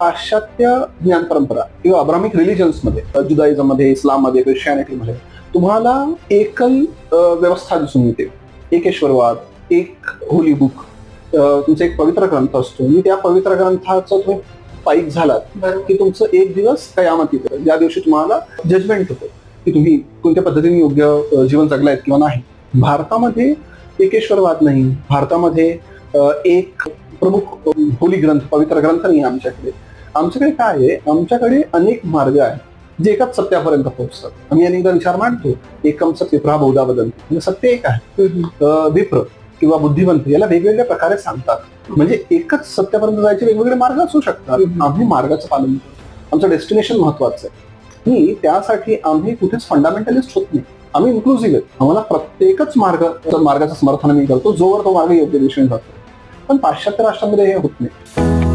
पाश्चात्य ज्ञान परंपरा किंवा अब्रामिक रिलिजन्समध्ये जुदाइझममध्ये इस्लाममध्ये ख्रिश्चॅनिटी मध्ये तुम्हाला एकल व्यवस्था दिसून येते. एकेश्वरवाद एक होली बुक तुमचा एक पवित्र ग्रंथ असतो. मी त्या पवित्र ग्रंथाचं तुम्ही पाईक झालात की तुमचं एक दिवस कयामत येतं. ज्या दिवशी तुम्हाला जजमेंट होतं की तुम्ही कोणत्या पद्धतीने योग्य जीवन जगलायत किंवा नाही. भारतामध्ये एकेश्वरवाद नाही. भारतामध्ये एक प्रमुख होली ग्रंथ पवित्र ग्रंथ नाही आमच्याकडे. आमच्याकडे काय आहे आमच्याकडे अनेक मार्ग आहेत. जे एकाच सत्यापर्यंत पोहोचतात. आम्ही अनेकदा विचार मांडतो एकम सत्य विप्रा बहुधा बदल म्हणजे सत्य एक आहे. विप्र किंवा बुद्धिवंत याला वेगवेगळ्या प्रकारे सांगतात. म्हणजे एकच सत्यापर्यंत जायचे वेगवेगळे मार्ग असू शकतात. आम्ही मार्गाचं पालन करतो. आमचं डेस्टिनेशन महत्वाचं आहे. की त्यासाठी आम्ही कुठेच फंडामेंटलिस्ट होत नाही. आम्ही इन्क्लुझिव्ह आहेत आम्हाला प्रत्येकच मार्ग मार्गाचं समर्थन आम्ही करतो. जोवर तो मार्ग योग्य दिशेने जातो. पण पाश्चात्य राष्ट्रामध्ये हे होत नाही.